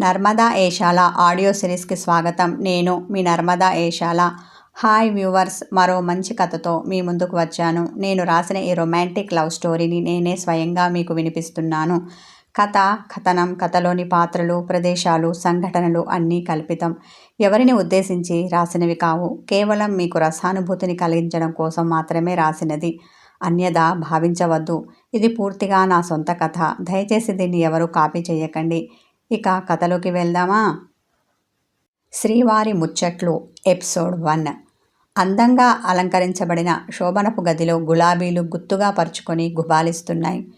Narmada Eshala audio సిరీస్కి స్వాగతం. నేను మీ నర్మదా ఏషాల. హాయ్ వ్యూవర్స్ మరో మంచి కథతో మీ ముందుకు వచ్చాను. నేను రాసిన ఈ రొమాంటిక్ లవ్ స్టోరీని నేనే స్వయంగా మీకు వినిపిస్తున్నాను. కథ కథనం కథలోని పాత్రలు ప్రదేశాలు సంఘటనలు అన్నీ కల్పితం. ఎవరిని ఉద్దేశించి రాసినవి కావు. కేవలం మీకు రసానుభూతిని కలిగించడం కోసం మాత్రమే రాసినది. అన్యదా భావించవద్దు. ఇది పూర్తిగా నా సొంత కథ. దయచేసి దీన్ని ఎవరు కాపీ చేయకండి. ఇక కథలోకి వెళ్దామా? శ్రీవారి ముచ్చట్లు ఎపిసోడ్ వన్. అందంగా అలంకరించబడిన శోభనపు గదిలో గులాబీలు గుత్తుగా పరుచుకొని గుబాలిస్తున్నాయి.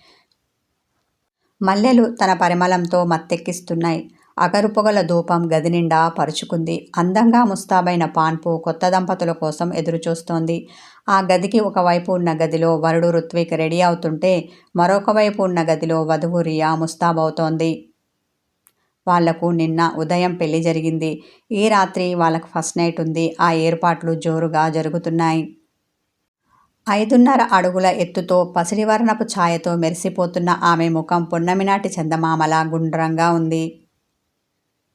మల్లెలు తన పరిమళంతో మత్తెక్కిస్తున్నాయి. అగరుపొగల ధూపం గది నిండా పరుచుకుంది. అందంగా ముస్తాబైన పాన్పు కొత్త దంపతుల కోసం ఎదురుచూస్తోంది. ఆ గదికి ఒకవైపు ఉన్న గదిలో వరుడు ఋత్విక్ రెడీ అవుతుంటే మరొక వైపు ఉన్న గదిలో వధువు రియా ముస్తాబవుతోంది. వాళ్ళకు నిన్న ఉదయం పెళ్ళి జరిగింది. ఈ రాత్రి వాళ్ళకు ఫస్ట్ నైట్ ఉంది. ఆ ఏర్పాట్లు జోరుగా జరుగుతున్నాయి. ఐదున్నర అడుగుల ఎత్తుతో పసిడివర్ణపు ఛాయతో మెరిసిపోతున్న ఆమె ముఖం పున్నమినాటి చందమామల గుండ్రంగా ఉంది.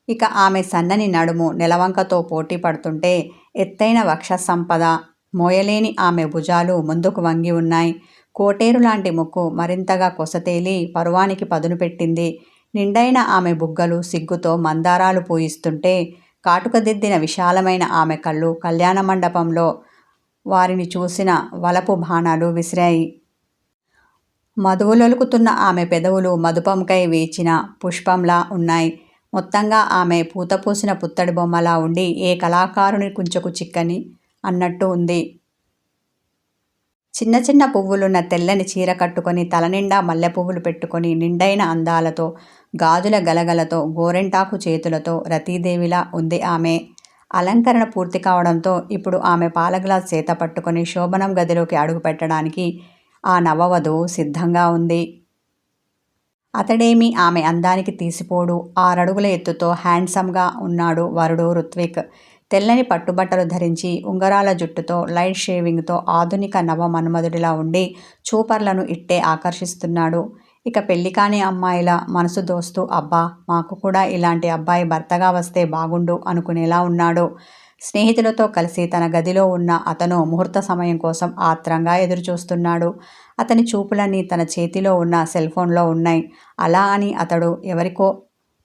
ఇక ఆమె సన్నని నడుము నెలవంకతో పోటీ పడుతుంటే ఎత్తైన వక్ష సంపద మోయలేని ఆమె భుజాలు ముందుకు వంగి ఉన్నాయి. కోటేరు లాంటి ముక్కు మరింతగా కొసతేలి పరువానికి పదును పెట్టింది. నిండైన ఆమె బుగ్గలు సిగ్గుతో మందారాలు పూయిస్తుంటే కాటుకదిద్దిన విశాలమైన ఆమె కళ్ళు కళ్యాణ మండపంలో వారిని చూసిన వలపు బాణాలు విసిరాయి. మధువులొలుకుతున్న ఆమె పెదవులు మధుపంకై వేచిన పుష్పంలా ఉన్నాయి. మొత్తంగా ఆమె పూతపూసిన పుత్తడి బొమ్మలా ఉండి ఏ కళాకారుని కుంచకు చిక్కని అన్నట్టు ఉంది. చిన్న చిన్న పువ్వులున్న తెల్లని చీర కట్టుకొని తలనిండా మల్లె పువ్వులు పెట్టుకొని నిండైన అందాలతో గాజుల గలగలతో గోరెంటాకు చేతులతో రతీదేవిలా ఉంది ఆమె. అలంకరణ పూర్తి కావడంతో ఇప్పుడు ఆమె పాల గ్లాస్ చేత పట్టుకొని శోభనం గదిలోకి అడుగు పెట్టడానికి ఆ నవవధువు సిద్ధంగా ఉంది. అతడేమి ఆమె అందానికి తీసిపోడు. ఆరడుగుల ఎత్తుతో హ్యాండ్సమ్గా ఉన్నాడు వరుడు రుత్విక్ తెల్లని పట్టుబట్టలు ధరించి ఉంగరాల జుట్టుతో లైట్ షేవింగ్తో ఆధునిక నవ మన్మధుడిలా ఉండి చూపర్లను ఇట్టే ఆకర్షిస్తున్నాడు. ఇక పెళ్ళి కాని అమ్మాయిల మనసు దోస్తూ అబ్బా మాకు కూడా ఇలాంటి అబ్బాయి భర్తగా వస్తే బాగుండు అనుకునేలా ఉన్నాడు. స్నేహితులతో కలిసి తన గదిలో ఉన్న అతను ముహూర్త సమయం కోసం ఆత్రంగా ఎదురుచూస్తున్నాడు. అతని చూపులన్నీ తన చేతిలో ఉన్న సెల్ ఫోన్లో ఉన్నాయి. అలా అని అతడు ఎవరికో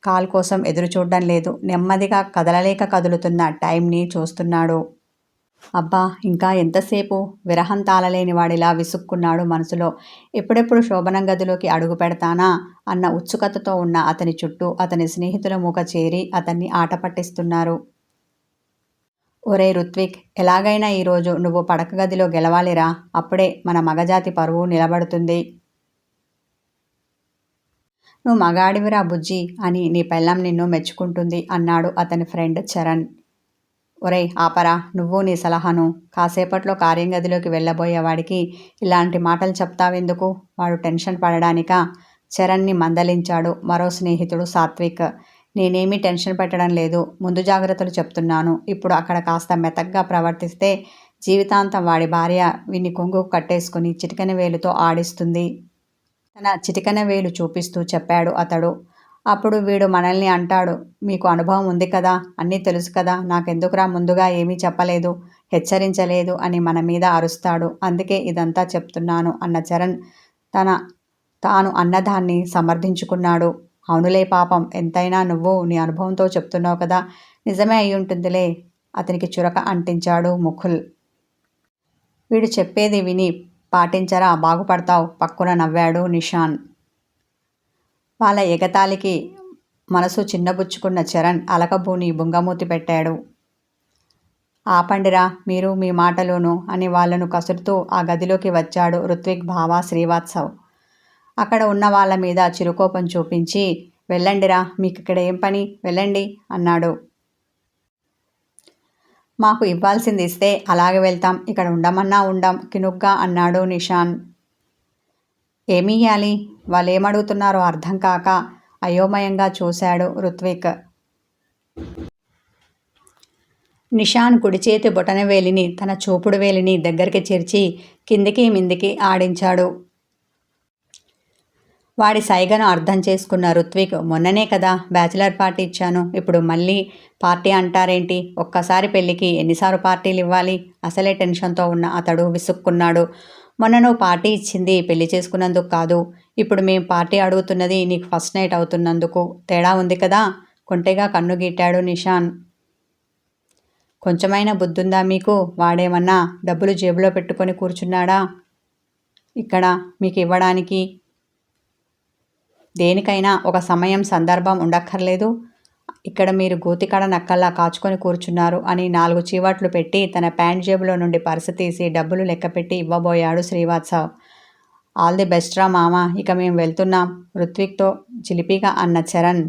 కాల్ కోసం ఎదురు చూడడం లేదు. నెమ్మదిగా కదలలేక కదులుతున్న టైంని చూస్తున్నాడు. అబ్బా ఇంకా ఎంతసేపు? విరహం తాళలేని వాడిలా విసుక్కున్నాడు మనసులో. ఎప్పుడెప్పుడు శోభనం గదిలోకి అడుగు పెడతానా? అన్న ఉత్సుకతతో ఉన్న అతని చుట్టూ అతని స్నేహితుల మూక చేరి అతన్ని ఆట పట్టిస్తున్నారు. ఒరే రుత్విక్ ఎలాగైనా ఈరోజు నువ్వు పడక గదిలో గెలవాలిరా. అప్పుడే మన మగజాతి పరువు నిలబడుతుంది. నువ్వు మగాడివిరా బుజ్జి అని నీ పెళ్ళం నిన్ను మెచ్చుకుంటుంది అన్నాడు అతని ఫ్రెండ్ చరణ్. ఒరే ఆపరా నువ్వు నీ సలహాను. కాసేపట్లో కార్యంగదిలోకి వెళ్ళబోయేవాడికి ఇలాంటి మాటలు చెప్తావెందుకు? వాడు టెన్షన్ పడడానిక? చరణ్ని మందలించాడు మరో స్నేహితుడు సాత్విక్. నేనేమీ టెన్షన్ పెట్టడం లేదు ముందు జాగ్రత్తలు చెప్తున్నాను. ఇప్పుడు అక్కడ కాస్త మెతగ్గా ప్రవర్తిస్తే జీవితాంతం వాడి భార్య విని కొంగు కట్టేసుకుని చిటికెన వేలుతో ఆడిస్తుంది. తన చిటికన వేలు చూపిస్తూ చెప్పాడు అతడు. అప్పుడు వీడు మనల్ని అంటాడు మీకు అనుభవం ఉంది కదా అన్నీ తెలుసు కదా నాకెందుకురా ముందుగా ఏమీ చెప్పలేదు హెచ్చరించలేదు అని మన మీద అరుస్తాడు. అందుకే ఇదంతా చెప్తున్నాను అన్న చరణ్ తన తాను అన్నదాన్ని సమర్థించుకున్నాడు. అవునులే పాపం ఎంతైనా నువ్వు నీ అనుభవంతో చెప్తున్నావు కదా నిజమే అయి ఉంటుందిలే అతనికి చురక అంటించాడు ముఖుల్ వీడు చెప్పేది విని పాటించరా? బాగుపడతావు. పక్కున నవ్వాడు నిషాన్. వాళ్ళ ఎగతాళికి మనసు చిన్నబుచ్చుకున్న చరణ్ అలకబూని బుంగమూతి పెట్టాడు. ఆపండిరా మీరు మీ మాటలోను అని వాళ్ళను కసురుతూ ఆ గదిలోకి వచ్చాడు ఋత్విక్ భావ శ్రీవాత్సవ్. అక్కడ ఉన్న వాళ్ళ మీద చిరుకోపం చూపించి వెళ్ళండిరా మీకు ఇక్కడ ఏం పని? వెళ్ళండి అన్నాడు. మాకు ఇవ్వాల్సింది ఇస్తే అలాగే వెళ్తాం. ఇక్కడ ఉండమన్నా ఉండం కినుగ్గా అన్నాడు నిషాన్. ఏమియ్యాలి వాళ్ళు ఏమడుగుతున్నారో అర్థం కాక అయోమయంగా చూశాడు రుత్విక్ నిషాన్ కుడి చేతి బొటనవేలిని తన చూపుడు వేలిని దగ్గరికి చేర్చి కిందికి మిందికి ఆడించాడు. వాడి సైగను అర్థం చేసుకున్న రుత్విక్ మొన్ననే కదా బ్యాచిలర్ పార్టీ ఇచ్చాను ఇప్పుడు మళ్ళీ పార్టీ అంటారేంటి? ఒక్కసారి పెళ్ళికి ఎన్నిసార్లు పార్టీలు ఇవ్వాలి? అసలే టెన్షన్తో ఉన్న అతడు విసుక్కున్నాడు. మొన్న నువ్వు పార్టీ ఇచ్చింది పెళ్ళి చేసుకున్నందుకు కాదు. ఇప్పుడు మేము పార్టీ అడుగుతున్నది నీకు ఫస్ట్ నైట్ అవుతున్నందుకు. తేడా ఉంది కదా కొంటెగా కన్ను గీటాడు నిషాన్. కొంచెమైనా బుద్ధుందా మీకు? వాడేమన్నా డబ్బులు జేబులో పెట్టుకొని కూర్చున్నాడా? ఇక్కడ మీకు ఇవ్వడానికి దేనికైనా ఒక సమయం సందర్భం ఉండక్కర్లేదు. ఇక్కడ మీరు గోతికాడ నక్కల్లా కాచుకొని కూర్చున్నారు అని నాలుగు చీవట్లు పెట్టి తన ప్యాంట్ జేబులో నుండి పర్సు తీసి డబ్బులు లెక్కపెట్టి ఇవ్వబోయాడు శ్రీవాత్సవ్ ఆల్ ది బెస్ట్ రా మామ ఇక మేము వెళ్తున్నాం. ఋత్విక్తో చిలిపిగా అన్న చరణ్.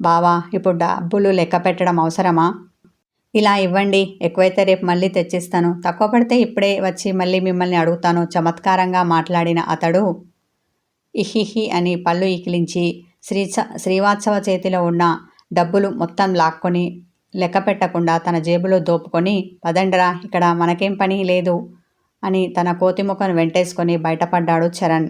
బావా ఇప్పుడు డబ్బులు లెక్క పెట్టడం అవసరమా? ఇలా ఇవ్వండి ఎక్కువైతే రేపు మళ్ళీ తెచ్చిస్తాను. తక్కువ పడితే ఇప్పుడే వచ్చి మళ్ళీ మిమ్మల్ని అడుగుతాను చమత్కారంగా మాట్లాడిన అతడు ఇహిహి అని పళ్ళు ఇకిలించి శ్రీ శ్రీవాత్సవ చేతిలో ఉన్న డబ్బులు మొత్తం లాక్కొని లెక్క పెట్టకుండా తన జేబులో దోపుకొని పదండరా ఇక్కడ మనకేం పని లేదు అని తన కోతిముఖను వెంటేసుకొని బయటపడ్డాడు చరణ్.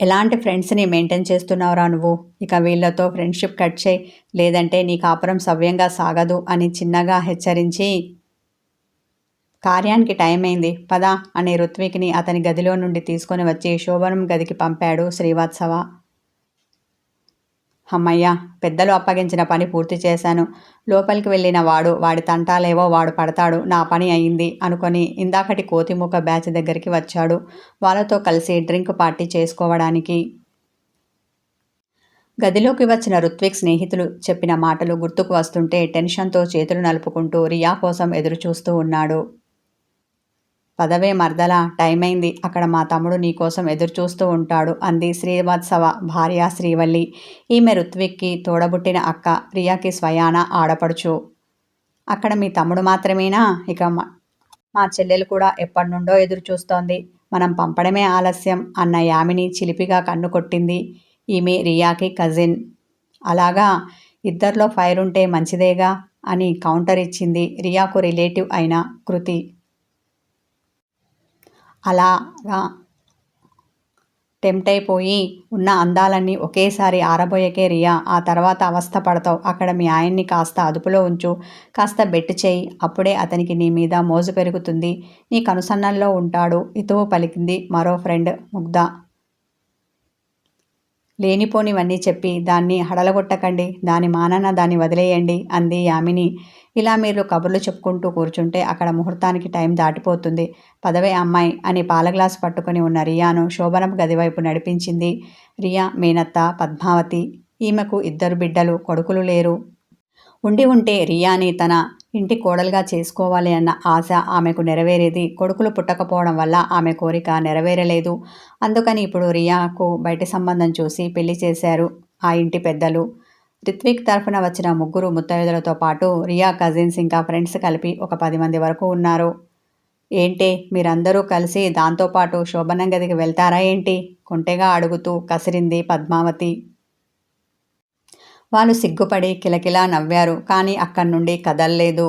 ఎలాంటి ఫ్రెండ్స్ని మెయింటైన్ చేస్తున్నావురా నువ్వు? ఇక వీళ్ళతో ఫ్రెండ్షిప్ కట్ చేయి లేదంటే నీ కాపురం సవ్యంగా సాగదు అని చిన్నగా హెచ్చరించి కార్యానికి టైం అయింది పద అనే రుత్విక్ని అతని గదిలో నుండి తీసుకొని వచ్చి శోభనం గదికి పంపాడు శ్రీవాత్సవ. అమ్మయ్య పెద్దలు అప్పగించిన పని పూర్తి చేశాను. లోపలికి వెళ్ళిన వాడు వాడి తంటాలేవో వాడు పడతాడు నా పని అయింది అనుకొని ఇందాకటి కోతిముఖ బ్యాచ్ దగ్గరికి వచ్చాడు. వాళ్ళతో కలిసి డ్రింక్ పార్టీ చేసుకోవడానికి. గదిలోకి వచ్చిన రుత్విక్ స్నేహితులు చెప్పిన మాటలు గుర్తుకు వస్తుంటే టెన్షన్తో చేతులు నలుపుకుంటూ రియా కోసం ఎదురుచూస్తూ ఉన్నాడు. పదవే మర్దల టైం అయింది అక్కడ మా తమ్ముడు నీకోసం ఎదురు చూస్తూ ఉంటాడు అంది శ్రీవత్సవ భార్య శ్రీవల్లి. ఈమె ఋత్విక్కి తోడబుట్టిన అక్క రియాకి స్వయాన ఆడపడుచు. అక్కడ మీ తమ్ముడు మాత్రమేనా? ఇక మా చెల్లెలు కూడా ఎప్పటి నుండో ఎదురు చూస్తోంది మనం పంపడమే ఆలస్యం అన్న యామిని చిలిపిగా కన్ను కొట్టింది ఈమె రియాకి కజిన్. అలాగా? ఇద్దరిలో ఫైర్ ఉంటే మంచిదేగా? అని కౌంటర్ ఇచ్చింది రియాకు రిలేటివ్ అయిన కృతి. అలాగా టెంప్ట్ అయిపోయి ఉన్న అందాలన్నీ ఒకేసారి ఆరబోయకే రియా ఆ తర్వాత అవస్థ పడతావు. అక్కడ మీ ఆయన్ని కాస్త అదుపులో ఉంచు. కాస్త బెట్టు చేయి. అప్పుడే అతనికి నీ మీద మోజు పెరుగుతుంది. నీ కనుసన్నల్లో ఉంటాడు. ఇతువు పలికింది మరో ఫ్రెండ్ ముగ్ధ. లేనిపోనివన్నీ చెప్పి దాన్ని హడలగొట్టకండి దాని మానన దాన్ని వదిలేయండి అంది యామిని. ఇలా మీరు కబుర్లు చెప్పుకుంటూ కూర్చుంటే అక్కడ ముహూర్తానికి టైం దాటిపోతుంది. పదవే అమ్మాయి అని పాల గ్లాసు పట్టుకుని ఉన్న రియాను శోభనం గదివైపు నడిపించింది. రియా మేనత్త పద్మావతి ఈమెకు ఇద్దరు బిడ్డలు కొడుకులు లేరు. ఉండి ఉంటే రియాని తన ఇంటి కోడలుగా చేసుకోవాలి అన్న ఆశ ఆమెకు నెరవేరేది. కొడుకులు పుట్టకపోవడం వల్ల ఆమె కోరిక నెరవేరలేదు. అందుకని ఇప్పుడు రియాకు బయట సంబంధం చూసి పెళ్ళి చేశారు ఆ ఇంటి పెద్దలు. రిత్విక్ తరఫున వచ్చిన ముగ్గురు ముత్తైదులతో పాటు రియా కజిన్స్ ఇంకా ఫ్రెండ్స్ కలిపి ఒక పది మంది వరకు ఉన్నారు. ఏంటి మీరందరూ కలిసి దాంతోపాటు శోభనం గదికి వెళ్తారా ఏంటి? కొంటెగా అడుగుతూ కసిరింది పద్మావతి. వాళ్ళు సిగ్గుపడి కిలకిలా నవ్వారు. కానీ అక్కడి నుండి కదల్లేదు.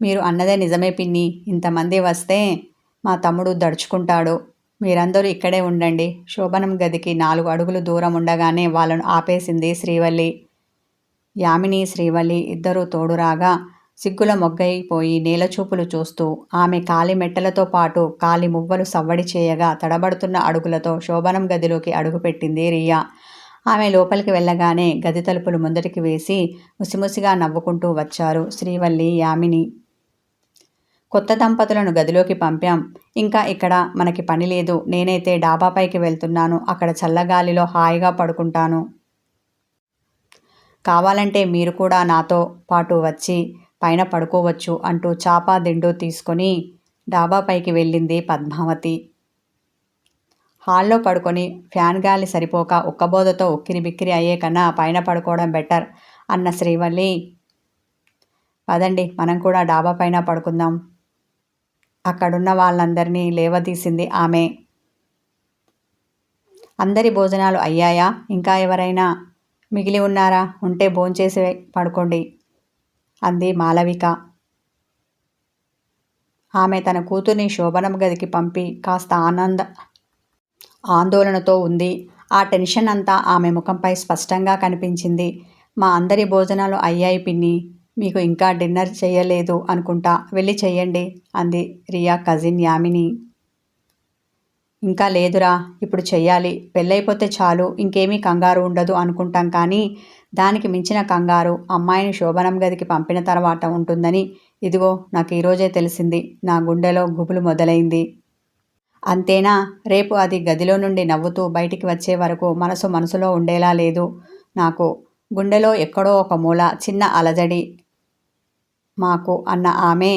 మీరు అన్నదే నిజమే పిన్ని. ఇంతమంది వస్తే మా తమ్ముడు దడుచుకుంటాడు. మీరందరూ ఇక్కడే ఉండండి. శోభనం గదికి నాలుగు అడుగులు దూరం ఉండగానే వాళ్ళను ఆపేసింది శ్రీవల్లి. యామిని శ్రీవల్లి ఇద్దరూ తోడురాగా సిగ్గుల మొగ్గైపోయి నేలచూపులు చూస్తూ ఆమె కాలి మెట్టలతో పాటు కాలి మువ్వలు సవ్వడి చేయగా తడబడుతున్న అడుగులతో శోభనం గదిలోకి అడుగుపెట్టింది రియా. ఆమె లోపలికి వెళ్ళగానే గది తలుపులు ముందటికి వేసి ముసిముసిగా నవ్వుకుంటూ వచ్చారు శ్రీవల్లి యామిని. కొత్త దంపతులను గదిలోకి పంపాం. ఇంకా ఇక్కడ మనకి పని లేదు. నేనైతే డాబాపైకి వెళ్తున్నాను. అక్కడ చల్లగాలిలో హాయిగా పడుకుంటాను. కావాలంటే మీరు కూడా నాతో పాటు వచ్చి పైన పడుకోవచ్చు అంటూ చాపా దిండు తీసుకొని డాబాపైకి వెళ్ళింది పద్మావతి. హాల్లో పడుకొని ఫ్యాన్ గాలి సరిపోక ఉక్కబోదతో ఉక్కిరి బిక్కిరి అయ్యే కన్నా పైన పడుకోవడం బెటర్ అన్న శ్రీవల్లి. పదండి మనం కూడా డాబా పైన పడుకుందాం. అక్కడున్న వాళ్ళందరినీ లేవదీసింది ఆమె. అందరి భోజనాలు అయ్యాయా? ఇంకా ఎవరైనా మిగిలి ఉన్నారా? ఉంటే భోంచేసి పడుకోండి అంది మాలవిక. ఆమె తన కూతుర్ని శోభనం గదికి పంపి కాస్త ఆనంద ఆందోళనతో ఉంది. ఆ టెన్షన్ అంతా ఆమె ముఖంపై స్పష్టంగా కనిపించింది. మా అందరి భోజనాలు అయ్యాయి పిన్ని. మీకు ఇంకా డిన్నర్ చేయలేదు అనుకుంటా. వెళ్ళి చెయ్యండి అంది రియా కజిన్ యామిని. ఇంకా లేదురా ఇప్పుడు చెయ్యాలి. పెళ్ళైపోతే చాలు. ఇంకేమీ కంగారు ఉండదు అనుకుంటాం కానీ దానికి మించిన కంగారు అమ్మాయిని శోభనం గదికి పంపిన తర్వాత ఉంటుందని. ఇదిగో నాకు ఈరోజే తెలిసింది. నా గుండెలో గుబులు మొదలైంది. అంతేనా? రేపు అది గదిలో నుండి నవ్వుతూ బయటికి వచ్చే వరకు మనసు మనసులో ఉండేలా లేదు నాకు. గుండెలో ఎక్కడో ఒక మూల చిన్న అలజడి మాకు అన్న ఆమె.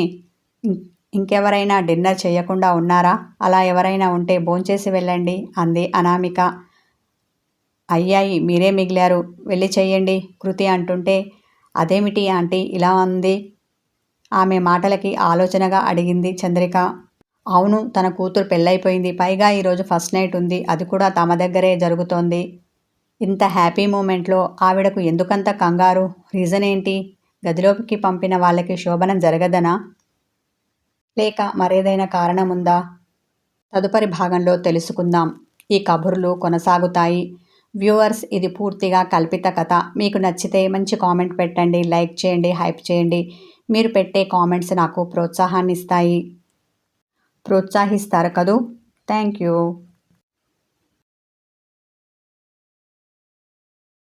ఇంకెవరైనా డిన్నర్ చేయకుండా ఉన్నారా? అలా ఎవరైనా ఉంటే భోంచేసి వెళ్ళండి అంది అనామిక. అయ్యాయి మీరే మిగిలారు. వెళ్ళి చేయండి కృతి అంటుంటే. అదేమిటి ఆంటీ ఇలా ఉంది ఆమె మాటలకి ఆలోచనగా అడిగింది చంద్రిక. అవును తన కూతురు పెళ్ళైపోయింది. పైగా ఈరోజు ఫస్ట్ నైట్ ఉంది. అది కూడా తమ దగ్గరే జరుగుతోంది. ఇంత హ్యాపీ మూమెంట్లో ఆవిడకు ఎందుకంత కంగారు? రీజన్ ఏంటి? గదిలోకి పంపిన వాళ్ళకి శోభనం జరగదనా? లేక మరేదైనా కారణం ఉందా తదుపరి భాగంలో తెలుసుకుందాం. ఈ కబుర్లు కొనసాగుతాయి. వ్యూవర్స్ ఇది పూర్తిగా కల్పిత కథ. మీకు నచ్చితే మంచి కామెంట్ పెట్టండి లైక్ చేయండి హైప్ చేయండి. మీరు పెట్టే కామెంట్స్ నాకు ప్రోత్సాహాన్ని ఇస్తాయి ప్రోత్సహిస్తారు కదూ? Thank you.